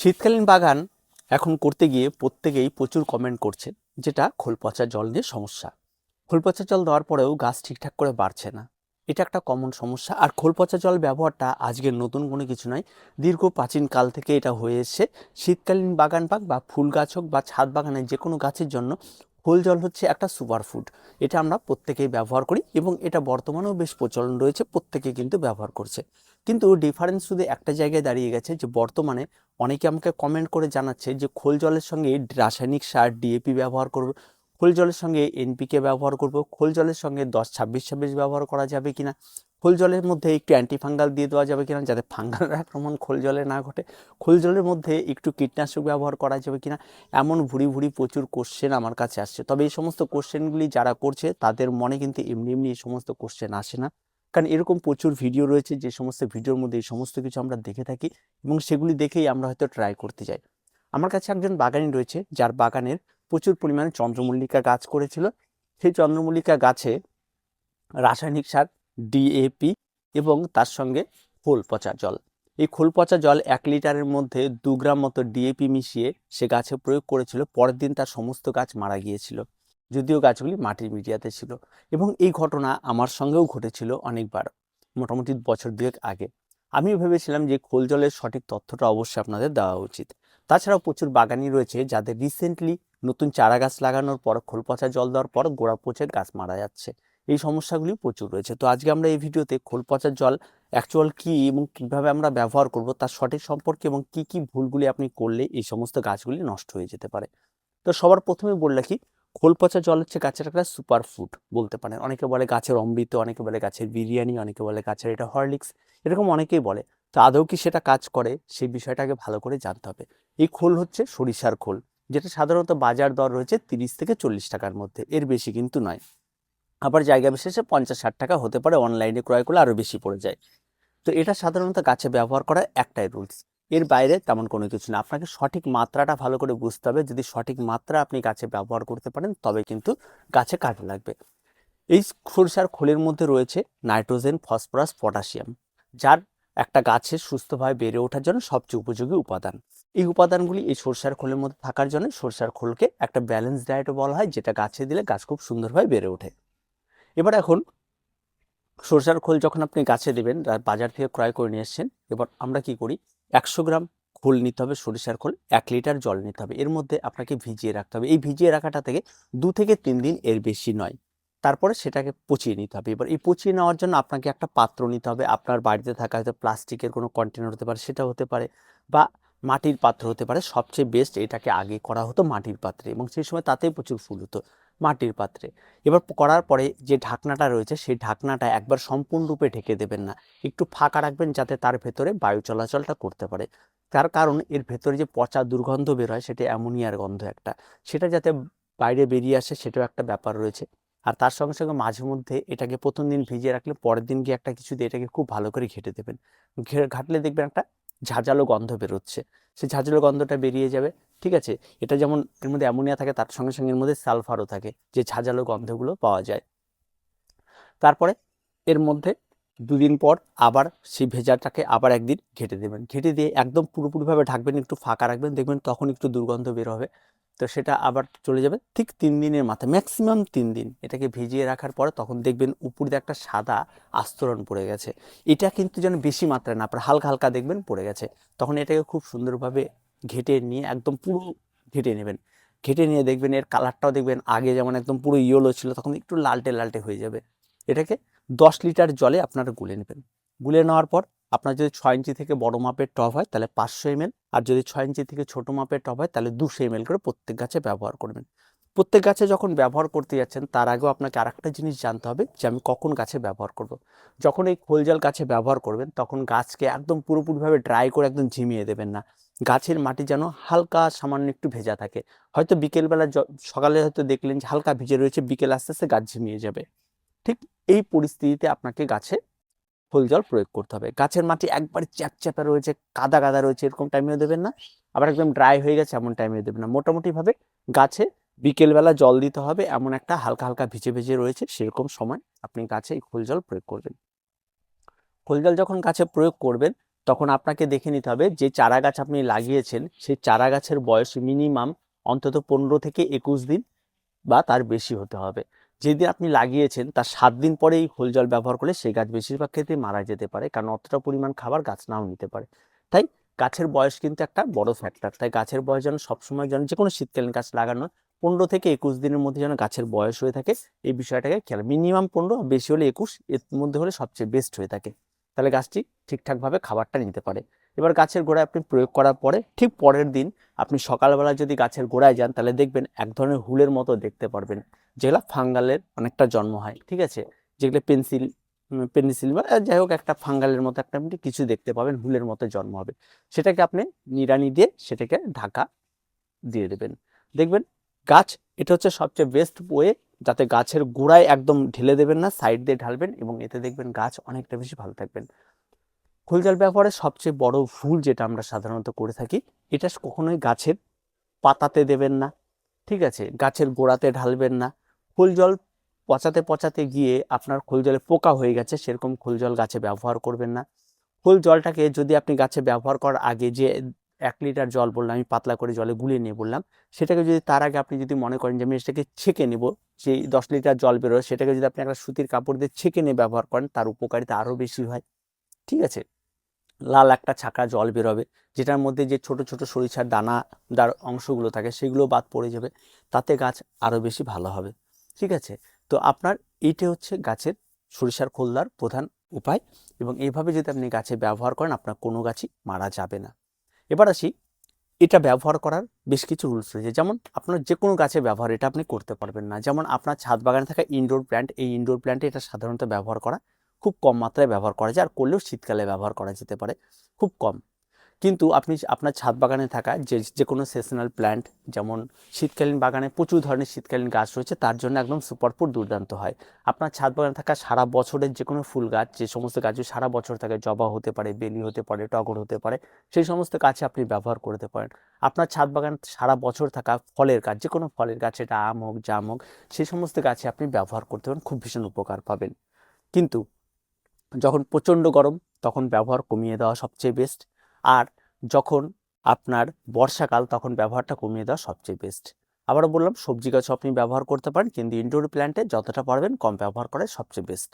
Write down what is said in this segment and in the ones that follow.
শীতকালীন বাগান এখন করতে গিয়ে প্রত্যেকেই প্রচুর কমেন্ট করছে, যেটা খোল পচা জল নিয়ে সমস্যা। খোল পচা জল দেওয়ার পরেও গাছ ঠিকঠাক করে বাড়ছে না। এটা একটা কমন সমস্যা। আর খোল পচা জল ব্যবহারটা আজকের নতুন কোনো কিছু নয়, দীর্ঘ প্রাচীন কাল থেকে এটা হয়ে এসছে। শীতকালীন বাগান পাক বা ফুল গাছ হোক বা ছাদ বাগানের যে কোনো গাছের জন্য খোল জল হচ্ছে একটা সুপার ফুড। এটা আমরা প্রত্যেকেই ব্যবহার করি এবং এটা বর্তমানেও বেশ প্রচলন রয়েছে, প্রত্যেকে কিন্তু ব্যবহার করছে। কিন্তু ডিফারেন্স শুধু একটা জায়গায় দাঁড়িয়ে গেছে যে বর্তমানে অনেকে আমাকে কমেন্ট করে জানাচ্ছে যে খোল জলের সঙ্গে রাসায়নিক সার ডিএপি ব্যবহার করব, খোল জলের সঙ্গে এনপিকে ব্যবহার করব, খোল জলের সঙ্গে দশ, ছাব্বিশ ছাব্বিশ ব্যবহার করা যাবে কিনা? খোল জলের মধ্যে একটু অ্যান্টিফাঙ্গাল দিয়ে দেওয়া যাবে কিনা, যাতে ফাঙ্গাল আক্রমণ খোল জলে না ঘটে। খোল জলের মধ্যে একটু কীটনাশক ব্যবহার করা যাবে কিনা, এমন ভুড়ি ভুড়ি প্রচুর কোশ্চেন আমার কাছে আসছে। তবে এই সমস্ত কোশ্চেনগুলি যারা করছে, তাদের মনে কিন্তু এমনি এমনি এই সমস্ত কোশ্চেন আসে না। কারণ এরকম প্রচুর ভিডিও রয়েছে, যে সমস্ত ভিডিওর মধ্যে এই সমস্ত কিছু আমরা দেখে থাকি এবং সেগুলি দেখেই আমরা হয়তো ট্রাই করতে যাই। আমার কাছে একজন বাগানি রয়েছে, যার বাগানের প্রচুর পরিমাণে চন্দ্রমল্লিকা গাছ করেছিল। সেই চন্দ্রমল্লিকা গাছে রাসায়নিক সার ডিএপি এবং তার সঙ্গে খোল পচা জল। এই খোল পচা জল এক লিটারের মধ্যে দু গ্রাম মতো ডিএপি মিশিয়ে সে গাছে প্রয়োগ করেছিল। পরের দিন তার সমস্ত গাছ মারা গিয়েছিল, যদিও গাছগুলি মাটির মিডিয়াতে ছিল এবং এই ঘটনা আমার সঙ্গেও ঘটেছিল অনেকবার, মোটামুটি বছর দুয়েক আগে। আমিও ভেবেছিলাম যে খোল জলের সঠিক তথ্যটা অবশ্যই আপনাদের দেওয়া উচিত। তাছাড়াও প্রচুর বাগানি রয়েছে যাদের রিসেন্টলি নতুন চারা গাছ লাগানোর পর খোল পচা জল দেওয়ার পর গোড়া পচে গাছ মারা যাচ্ছে। এই সমস্যাগুলি প্রচুর রয়েছে। তো আজকে আমরা এই ভিডিওতে খোল পচা জল অ্যাকচুয়াল কী এবং কীভাবে আমরা ব্যবহার করব, তার সঠিক সম্পর্কে এবং কি কি ভুলগুলি আপনি করলে এই সমস্ত গাছগুলি নষ্ট হয়ে যেতে পারে। তো সবার প্রথমে বললে কি খোল পচা জল হচ্ছে গাছের একটা সুপার ফুড বলতে পারেন। অনেকে বলে গাছের অমৃত, অনেকে বলে গাছের বিরিয়ানি, অনেকে বলে গাছের এটা হরলিক্স এরকম অনেকেই বলে। তো আদৌ কি সেটা কাজ করে? সেই বিষয়টাকে ভালো করে জানতে হবে। এই খোল হচ্ছে সরিষার খোল, যেটা সাধারণত বাজার দর রয়েছে তিরিশ থেকে চল্লিশ টাকার মধ্যে, এর বেশি কিন্তু নয়। আবার জায়গা বিশেষে পঞ্চাশ ষাট টাকা হতে পারে অনলাইনে ক্রয় করলে আরও বেশি পড়ে যায়। তো এটা সাধারণত গাছে ব্যবহার করার একটাই রুলস এর বাইরে তেমন কোনো কিছু না। আপনাকে সঠিক মাত্রাটা ভালো করে বুঝতে হবে। যদি সঠিক মাত্রা আপনি গাছে ব্যবহার করতে পারেন, তবে কিন্তু গাছে কাজে লাগবে। এই সরষার খোলের মধ্যে রয়েছে নাইট্রোজেন, ফসফরাস, পটাশিয়াম, যার একটা গাছের সুস্থভাবে বেড়ে ওঠার জন্য সবচেয়ে উপযোগী উপাদান। এই উপাদানগুলি এই সরষার খোলের মধ্যে থাকার জন্য সরষার খোলকে একটা ব্যালেন্স ডায়েটও বলা হয়, যেটা গাছে দিলে গাছ খুব সুন্দরভাবে বেড়ে ওঠে। এবার এখন সরষার খোল যখন আপনি গাছে দেবেন বাজার থেকে ক্রয় করে নিয়ে এসছেন, এবার আমরা কি করি? একশো গ্রাম খোল নিতে হবে, সরিষার খোল, এক লিটার জল নিতে হবে। এর মধ্যে আপনাকে ভিজিয়ে রাখতে হবে। এই ভিজিয়ে রাখাটা থেকে দু থেকে তিন দিন এর বেশি নয়। তারপরে সেটাকে পচিয়ে নিতে হবে। এবার এই পচিয়ে নেওয়ার জন্য আপনাকে একটা পাত্র নিতে হবে। আপনার বাড়িতে থাকা হয়তো প্লাস্টিকের কোনো কন্টেনার হতে পারে সেটা হতে পারে বা মাটির পাত্র হতে পারে। সবচেয়ে বেস্ট এটাকে আগে করা হতো মাটির পাত্রে এবং সেই সময় তাতেই প্রচুর ফুল হতো। মাটির পাত্রে। এবার করার পরে যে ঢাকনাটা রয়েছে, সেই ঢাকনাটা একবার সম্পূর্ণরূপে ঢেকে দেবেন না। একটু ফাঁকা রাখবেন যাতে তার ভেতরে বায়ু চলাচলটা করতে পারে। তার কারণ এর ভেতরে যে পচা দুর্গন্ধ বের হয় সেটা অ্যামোনিয়ার গন্ধ একটা। সেটা যাতে বাইরে বেরিয়ে আসে, সেটাও একটা ব্যাপার রয়েছে। আর তার সঙ্গে সঙ্গে মাঝে মধ্যে এটাকে প্রথম দিন ভিজিয়ে রাখলে পরের দিন গিয়ে একটা কিছু দিয়ে এটাকে খুব ভালো করে ঘেটে দেবেন। ঘাটলে দেখবেন একটা ঝাঁঝালো গন্ধ বেরোচ্ছে। সেই ঝাঁঝালো গন্ধটা বেরিয়ে যাবে। ঠিক আছে? এটা যেমন এর মধ্যে অ্যামোনিয়া থাকে, তার সঙ্গে সঙ্গে এর মধ্যে সালফারও থাকে, যে ঝাঁঝালো গন্ধগুলো পাওয়া যায়। তারপরে এর মধ্যে দুদিন পর আবার সেই ভেজাটাকে আবার একদিন ঘেটে দেবেন। ঘেটে দিয়ে একদম পুরোপুরিভাবে ঢাকবেন, একটু ফাঁকা রাখবেন, দেখবেন তখন একটু দুর্গন্ধ বের হবে। তো সেটা আবার চলে যাবে ঠিক তিন দিনের মাথায়, ম্যাক্সিমাম তিন দিন। এটাকে ভিজিয়ে রাখার পরে তখন দেখবেন উপর একটা সাদা আস্তরণ পড়ে গেছে। এটা কিন্তু যেন বেশি মাত্রায় না পড়ে হালকা হালকা দেখবেন পড়ে গেছে। তখন এটাকে খুব সুন্দরভাবে ঘেটে নিয়ে একদম পুরো ঘেটে নেবেন। ঘেটে নিয়ে দেখবেন এর কালারটাও দেখবেন আগে যেমন একদম পুরো ইয়েলো ছিল, তখন একটু লালটে লালটে হয়ে যাবে। এটাকে দশ লিটার জলে আপনারা গুলে নেবেন। গুলে নেওয়ার পর আপনার যদি ছয় ইঞ্চি থেকে বড় মাপের টব হয়, তাহলে পাঁচশো এমএল। আর যদি ছয় ইঞ্চি থেকে ছোট মাপের টব হয়, তাহলে দুশো এমএল করে প্রত্যেক গাছে ব্যবহার করবেন। প্রত্যেক গাছে যখন ব্যবহার করতে যাচ্ছেন, তার আগেও আপনাকে আরেকটা জিনিস জানতে হবে যে আমি কখন গাছে ব্যবহার করব। যখন এই খোলজাল গাছে ব্যবহার করবেন, তখন গাছকে একদম পুরোপুরিভাবে ড্রাই করে একদম ঝিমিয়ে দেবেন না। গাছের মাটি যেন হালকা সামান্য একটু ভেজা থাকে। হয়তো বিকেলবেলা সকালে হয়তো দেখলেন যে হালকা ভিজে রয়েছে, বিকেল আস্তে আস্তে গাছ ঝিমিয়ে যাবে। ঠিক এই পরিস্থিতিতে আপনাকে গাছে খোল জল প্রয়োগ করতে হবে। গাছের মাটি একবার চ্যাপচ্যাপে রয়েছে, কাদা কাদা রয়েছে, এরকম টাইমেও দেবেন না। আবার একদম ড্রাই হয়ে গেছে, এমন টাইমেও দেবেন না। মোটামুটিভাবে গাছে বিকেলবেলা জল দিতে হবে, এমন একটা হালকা হালকা ভিজে ভিজে রয়েছে, সেরকম সময় আপনি গাছে এই খোল জল প্রয়োগ করবেন। খোল জল যখন গাছে প্রয়োগ করবেন তখন আপনাকে দেখে নিতে হবে যে চারা গাছ আপনি লাগিয়েছেন, সেই চারা গাছের বয়স মিনিমাম অন্তত পনেরো থেকে একুশ দিন বা তার বেশি হতে হবে। যেদিন আপনি লাগিয়েছেন, তার সাত দিন পরেই খোল জল ব্যবহার করলে সেই গাছ বেশিরভাগ ক্ষেত্রে মারা যেতে পারে, কারণ অতটা পরিমাণ খাবার গাছ নাও নিতে পারে। তাই গাছের বয়স কিন্তু একটা বড় ফ্যাক্টর তাই গাছের বয়স যেন সবসময় যেন যে কোনো শীতকালীন গাছ লাগানো, পনেরো থেকে একুশ দিনের মধ্যে যেন গাছের বয়স হয়ে থাকে, এই বিষয়টাকে খেয়াল মিনিমাম পনেরো, বেশি হলে একুশ, এর মধ্যে হলে সবচেয়ে বেস্ট হয়ে থাকে। তাহলে গাছটি ঠিকঠাকভাবে খাবারটা নিতে পারে। এবার গাছের গোড়ায় আপনি প্রয়োগ করার পরে ঠিক পরের দিন আপনি সকালবেলা যদি গাছের গোড়ায় যান, তাহলে দেখবেন এক ধরনের হুলের মতো দেখতে পারবেন, যেগুলো ফাঙ্গালের অনেকটা জন্ম হয়, ঠিক আছে? যেগুলো পেন্সিল পেনিসিল বা, যাই হোক একটা ফাঙ্গালের মতো একটা আপনি কিছু দেখতে পাবেন, হুলের মতো জন্ম হবে। সেটাকে আপনি নিড়ানি দিয়ে সেটাকে ঢাকা দিয়ে দেবেন। দেখবেন গাছ এটা হচ্ছে সবচেয়ে বেস্ট ওয়ে যাতে গাছের গোড়ায় একদম ঢেলে দেবেন না সাইড দিয়ে ঢালবেন এবং এতে দেখবেন গাছ অনেকটা বেশি ভালো থাকবেন। খোল জল ব্যবহারের সবচেয়ে বড় ভুল যেটা আমরা সাধারণত করে থাকি, এটা কখনোই গাছের পাতাতে দেবেন না, ঠিক আছে? গাছের গোড়াতে ঢালবেন না। খোল জল পচাতে পচাতে গিয়ে আপনার খোল জলে পোকা হয়ে গেছে, সেরকম খোল জল গাছে ব্যবহার করবেন না। খোল জলটাকে যদি আপনি গাছে ব্যবহার করার আগে যে এক লিটার জল বললাম, আমি পাতলা করে জলে গুলিয়ে নিয়ে বললাম। সেটাকে যদি তার আগে আপনি যদি মনে করেন যে আমি সেটাকে ছেঁকে নেব সেই দশ লিটার জল বেরোয়, সেটাকে যদি আপনি একটা সুতির কাপড় দিয়ে ছেঁকে নিয়ে ব্যবহার করেন, তার উপকারিতা আরও বেশি হয়। ঠিক আছে? লাল একটা ছাকা জল বেরোবে, যেটার মধ্যে যে ছোট ছোট সরিষার দানাদার অংশগুলো থাকে, সেগুলো বাদ পড়ে যাবে, তাতে গাছ আরও বেশি ভালো হবে। ঠিক আছে? তো আপনার এইটা হচ্ছে গাছের সরিষার খোলদার প্রধান উপায় এবং এইভাবে যদি আপনি গাছে ব্যবহার করেন, আপনার কোনো গাছই মারা যাবে না। এবার আসি, এটা ব্যবহার করার বেশ কিছু রুলস রয়েছে। যেমন আপনার যে কোনো গাছে ব্যবহার এটা আপনি করতে পারবেন না। যেমন আপনার ছাদ বাগানে থাকা ইনডোর প্ল্যান্ট এই ইনডোর প্ল্যান্টে এটা সাধারণত ব্যবহার করা খুব কম মাত্রায় ব্যবহার করা যায়, আর করলেও শীতকালে ব্যবহার করা যেতে পারে, খুব কম। কিন্তু আপনি আপনার ছাদ বাগানে থাকা যে যে কোনো সেশনাল প্ল্যান্ট যেমন শীতকালীন বাগানে প্রচুর ধরনের শীতকালীন গাছ রয়েছে, তার জন্য একদম সুপারপুর দুর্দান্ত হয়। আপনার ছাদ বাগানে থাকা সারা বছরের যে কোনো ফুল গাছ, যে সমস্ত গাছগুলো সারা বছর থাকে, জবা হতে পারে, বেলি হতে পারে, টগর হতে পারে, সেই সমস্ত গাছে আপনি ব্যবহার করতে পারেন। আপনার ছাদ বাগান সারা বছর থাকা ফলের গাছ যে কোনো ফলের গাছ এটা আম হোক, জাম হোক, সেই সমস্ত গাছে আপনি ব্যবহার করতে পারেন, খুব ভীষণ উপকার পাবেন। কিন্তু যখন প্রচণ্ড গরম, তখন ব্যবহার কমিয়ে দেওয়া সবচেয়ে বেস্ট আর যখন আপনার বর্ষাকাল, তখন ব্যবহারটা কমিয়ে দেওয়া সবচেয়ে বেস্ট আবারও বললাম, সবজি গাছও আপনি ব্যবহার করতে পারেন, কিন্তু ইনডোর প্ল্যান্টে যতটা পারবেন কম ব্যবহার করাই সবচেয়ে বেস্ট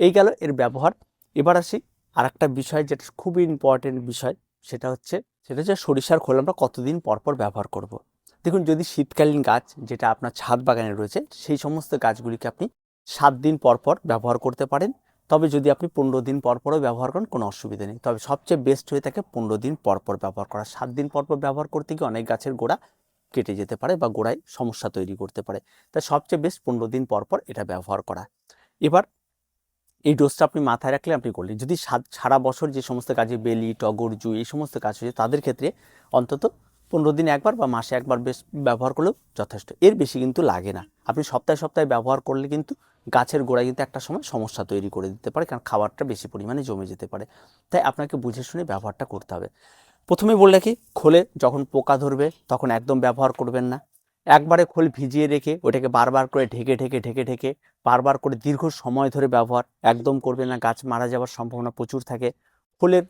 এই গেল এর ব্যবহার। এবার আসি আর একটা বিষয় যেটা খুবই ইম্পর্টেন্ট বিষয়, সেটা হচ্ছে সেটা হচ্ছে সরিষার খোল আমরা কতদিন পরপর ব্যবহার করব। দেখুন, যদি শীতকালীন গাছ যেটা আপনার ছাদ বাগানে রয়েছে, সেই সমস্ত গাছগুলিকে আপনি সাত দিন পরপর ব্যবহার করতে পারেন। তবে যদি আপনি পনেরো দিন পর পরও ব্যবহার করেন, কোনো অসুবিধা নেই। তবে সবচেয়ে বেস্ট হয়ে থাকে পনেরো দিন পর পর ব্যবহার করা। সাত দিন পর পর ব্যবহার করতে গিয়ে অনেক গাছের গোড়া কেটে যেতে পারে বা গোড়ায় সমস্যা তৈরি করতে পারে। তাই সবচেয়ে বেস্ট পনেরো দিন পর পর এটা ব্যবহার করা। এবার এই ডোজটা আপনি মাথায় রাখলে আপনি করলেন। যদি সারা বছর যে সমস্ত কাজে বেলি, টগর, জুই এই সমস্ত কাজ হয়েছে, তাদের ক্ষেত্রে অন্তত পনেরো দিন একবার বা মাসে একবার বেশ ব্যবহার করলেও যথেষ্ট। এর বেশি কিন্তু লাগে না। আপনি সপ্তাহে সপ্তাহে ব্যবহার করলে কিন্তু গাছের গোড়ায় কিন্তু একটা সময় সমস্যা তৈরি করে দিতে পারে, কারণ খাবারটা বেশি পরিমাণে জমে যেতে পারে। তাই আপনাকে বুঝে শুনে ব্যবহারটা করতে হবে। প্রথমে বললে কি, খোলে যখন পোকা ধরবে তখন একদম ব্যবহার করবেন না। একবারে খোল ভিজিয়ে রেখে ওটাকে বারবার করে ঢেকে ঢেকে ঢেকে ঢেকে বারবার করে দীর্ঘ সময় ধরে ব্যবহার একদম করবেন না। গাছ মারা যাওয়ার সম্ভাবনা প্রচুর থাকে। খোলের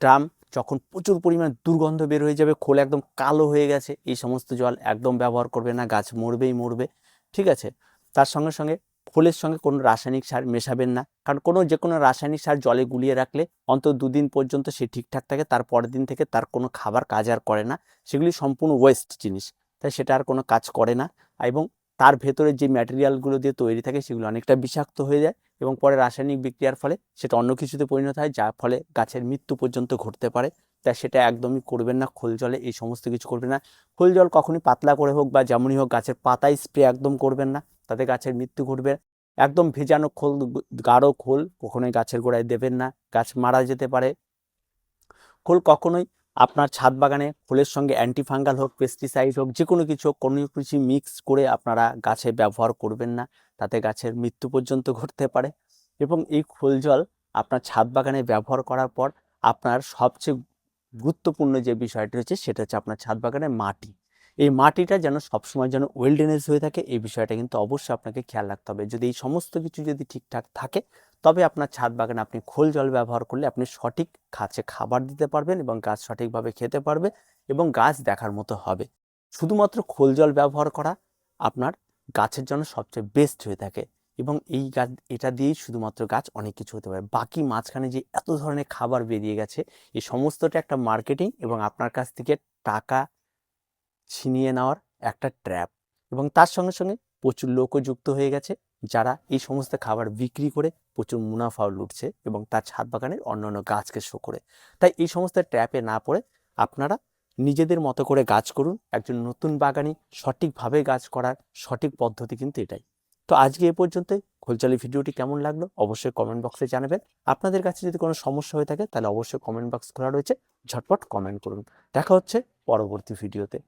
ড্রাম যখন প্রচুর পরিমাণে দুর্গন্ধ বের হয়ে যাবে, খোল একদম কালো হয়ে গেছে, এই সমস্ত জল একদম ব্যবহার করবে না। গাছ মরবেই মরবে, ঠিক আছে? তার সঙ্গে সঙ্গে খোলের সঙ্গে কোনো রাসায়নিক সার মেশাবেন না। কারণ কোনো যে কোনো রাসায়নিক সার জলে গুলিয়ে রাখলে অন্তত দুদিন পর্যন্ত সে ঠিকঠাক থাকে, তার পরের দিন থেকে তার কোনো খাবার কাজ আর করে না। সেগুলি সম্পূর্ণ ওয়েস্ট জিনিস, তাই সেটা আর কোনো কাজ করে না। এবং তার ভেতরে যে ম্যাটেরিয়ালগুলো দিয়ে তৈরি থাকে, সেগুলো অনেকটা বিষাক্ত হয়ে যায় এবং পরে রাসায়নিক বিক্রিয়ার ফলে সেটা অন্য কিছুতে পরিণত হয়, যার ফলে গাছের মৃত্যু পর্যন্ত ঘটতে পারে। তাই সেটা একদমই করবেন না, খোল জলে এই সমস্ত কিছু করবেন না। খোল জল কখনই পাতলা করে হোক বা যেমনই হোক, গাছের পাতায় স্প্রে একদম করবেন না, তাতে গাছের মৃত্যু ঘটবে। একদম ভেজানো খোল, গাঢ় খোল, কখনোই গাছের গোড়ায় দেবেন না, গাছ মারা যেতে পারে। খোল কখনোই আপনার ছাদ বাগানে ফুলের সঙ্গে অ্যান্টিফাঙ্গাল হোক পেস্টিসাইড হোক যে কোনো কিছু হোক, কোনো কিছু মিক্স করে আপনারা গাছে ব্যবহার করবেন না, তাতে গাছের মৃত্যু পর্যন্ত ঘটতে পারে। এবং এই খোল জল আপনার ছাদ বাগানে ব্যবহার করার পর আপনার সবচেয়ে গুরুত্বপূর্ণ যে বিষয়টি হচ্ছে সেটা হচ্ছে আপনার ছাদ বাগানের মাটি। এই মাটিটা যেন সবসময় যেন ওয়েল ড্রেনেজ হয়ে থাকে, এই বিষয়টা কিন্তু অবশ্যই আপনাকে খেয়াল রাখতে হবে। যদি এই সমস্ত কিছু যদি ঠিকঠাক থাকে, তবে আপনার ছাদ বাগানে আপনি খোল জল ব্যবহার করলে আপনি সঠিক গাছে খাবার দিতে পারবেন এবং গাছ সঠিকভাবে খেতে পারবে এবং গাছ দেখার মতো হবে। শুধুমাত্র খোল জল ব্যবহার করা আপনার গাছের জন্য সবচেয়ে বেস্ট হয়ে থাকে এবং এই গাছ, এটা দিয়েই শুধুমাত্র গাছ অনেক কিছু হতে পারে। বাকি মাঝখানে যে এত ধরনের খাবার বেরিয়ে গেছে, এই সমস্তটা একটা মার্কেটিং এবং আপনার কাছ থেকে টাকা ছিনিয়ে নেওয়ার একটা ট্র্যাপ এবং তার সঙ্গে সঙ্গে প্রচুর লোকও যুক্ত হয়ে গেছে যারা এই সমস্ত খাবার বিক্রি করে প্রচুর মুনাফাও লুটছে এবং তার ছাদ বাগানের অন্যান্য গাছকে শো করে। তাই এই সমস্ত ট্র্যাপে না পড়ে আপনারা নিজেদের মতো করে গাছ করুন, একজন নতুন বাগানি সঠিকভাবে গাছ করার সঠিক পদ্ধতি কিন্তু এটাই। তো আজকে এ পর্যন্তই খোলচালি ভিডিওটি কেমন লাগল অবশ্যই কমেন্ট বক্সে জানাবেন। আপনাদের কাছে যদি কোনো সমস্যা হয়ে থাকে তাহলে অবশ্যই কমেন্ট বক্স খোলা রয়েছে, ঝটপট কমেন্ট করুন। দেখা হচ্ছে পরবর্তী ভিডিওতে।